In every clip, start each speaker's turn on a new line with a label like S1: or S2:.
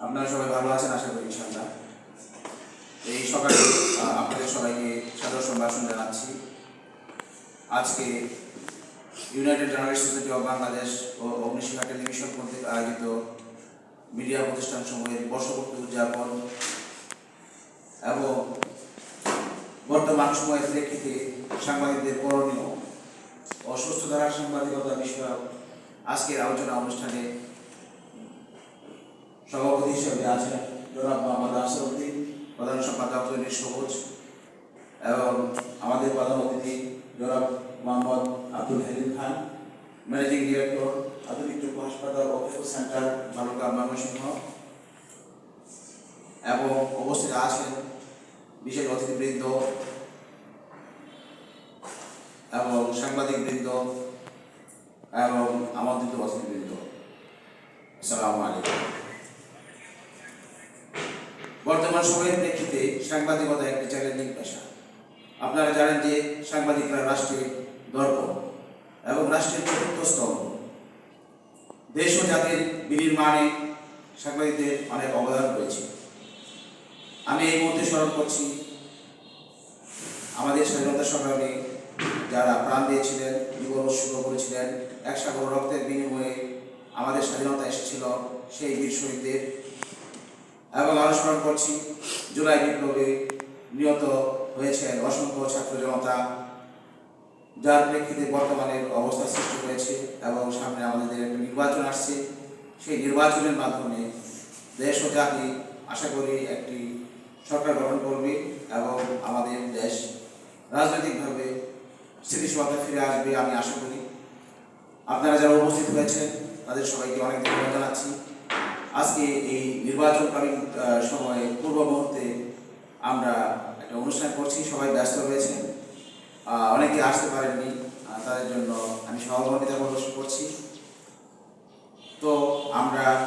S1: আপনারা সবাই ভালো আছেন, আশা করি ইনশাআল্লাহ। এই সকালে আপনাদের সবাইকে সাদর সম্ভাষণ জানাচ্ছি। আজকে united journalist society of Bangladesh O Agnishikha television কর্তৃক আয়োজিত মিডিয়া প্রতিষ্ঠান সমূহের বর্ষপূর্তি উদযাপন এবং বর্তমান সময়ের প্রেক্ষিতে সাংবাদিকদের করণীয় ও সুস্থ ধারার সাংবাদিকতা বিষয়ক আজকের আলোচনা অনুষ্ঠানে সভাপতি হিসেবে আছেন জনাব মোহাম্মদ আফসরউদ্দিন প্রধান সম্পাদক তৈরি সবুজ, এবং আমাদের প্রধান অতিথি জনাব মোহাম্মদ আব্দুল হালিম খান, ম্যানেজিং ডিরেক্টর, আধুনিক চক্ষু হাসপাতাল ও সেন্টার বালুকা ময়মনসিংহ, এবং উপস্থিত আছেন বিশেষ অতিথিবৃন্দ এবং সাংবাদিকবৃন্দ এবং আমন্ত্রিত অতিথিবৃন্দ। আসসালামু আলাইকুম। বর্তমান সময়ের প্রেক্ষিতে সাংবাদিকতা একটি চ্যালেঞ্জিং পেশা। আপনারা জানেন যে সাংবাদিকরা রাষ্ট্রের দর্পণ এবং রাষ্ট্রের চতুর্থ স্তম্ভ দেশ ও জাতির বিনির্মাণে সাংবাদিকদের অনেক অবদান রয়েছে। আমি এই মুহূর্তে স্মরণ করছি, আমাদের স্বাধীনতা সংগ্রামে যারা প্রাণ দিয়েছিলেন, জীবন উৎসর্গ করেছিলেন, এক সাগর রক্তের বিনিময়ে আমাদের স্বাধীনতা এসেছিল, সেই বীর শহীদদের এবং স্মরণ করছি। জুলাই বিপ্লবে নিহত হয়েছেন অসংখ্য ছাত্র জনতা, যার প্রেক্ষিতে বর্তমানের অবস্থা সৃষ্টি হয়েছে এবং সামনে আমাদের একটা নির্বাচন আসছে। সেই নির্বাচনের মাধ্যমে দেশ ও জাতি আশা করি একটি সরকার গঠন করবে এবং আমাদের দেশ রাজনৈতিকভাবে স্থিতিশীলতা ফিরে আসবে আমি আশা করি। আপনারা যারা উপস্থিত হয়েছেন, তাদের সবাইকে অনেক ধন্যবাদ জানাচ্ছি। আজকে এই নির্বাচনকালীন সময়ে পূর্ব মুহূর্তে আমরা একটা অনুষ্ঠান করছি সবাই ব্যস্ত রয়েছেন। আহ, অনেকে আসতে পারেননি তাদের জন্য আমি সহমর্মিতা প্রদর্শন করছি। তো আমরা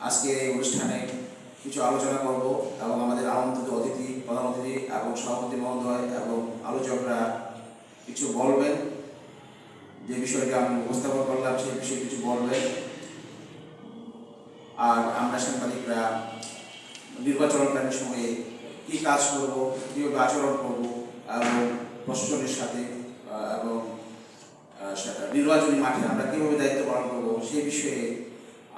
S1: আজকে এই অনুষ্ঠানে কিছু আলোচনা করব এবং আমাদের আমন্ত্রিত অতিথি প্রধান অতিথি এবং সভাপতি মহোদয় এবং আলোচকরা কিছু বলবেন। যে বিষয়টি আমি উপস্থাপন করলাম সেই বিষয়ে কিছু বলবেন। আর আমরা সাংবাদিকরা নির্বাচনকালীন সময়ে কী কাজ করব, কীভাবে আচরণ করব এবং প্রশাসনের সাথে এবং নির্বাচনী মাঠে আমরা কীভাবে দায়িত্ব পালন করব সেই বিষয়ে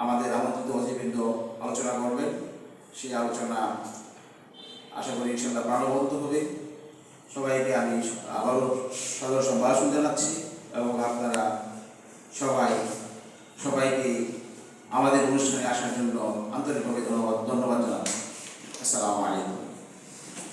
S1: আমাদের আমন্ত্রিত অতিবৃন্দ আলোচনা করবেন। সেই আলোচনা আশা করি ইনশাল্লাহ প্রাণবন্ত হবে। সবাইকে আমি আবারও সদর সম্ভাষণ জানাচ্ছি এবং আপনারা সবাই, সবাইকে আমাদের অনুষ্ঠানে আসার জন্য আন্তরিকভাবে ধন্যবাদ ধন্যবাদ জানাব আসসালামু আলাইকুম।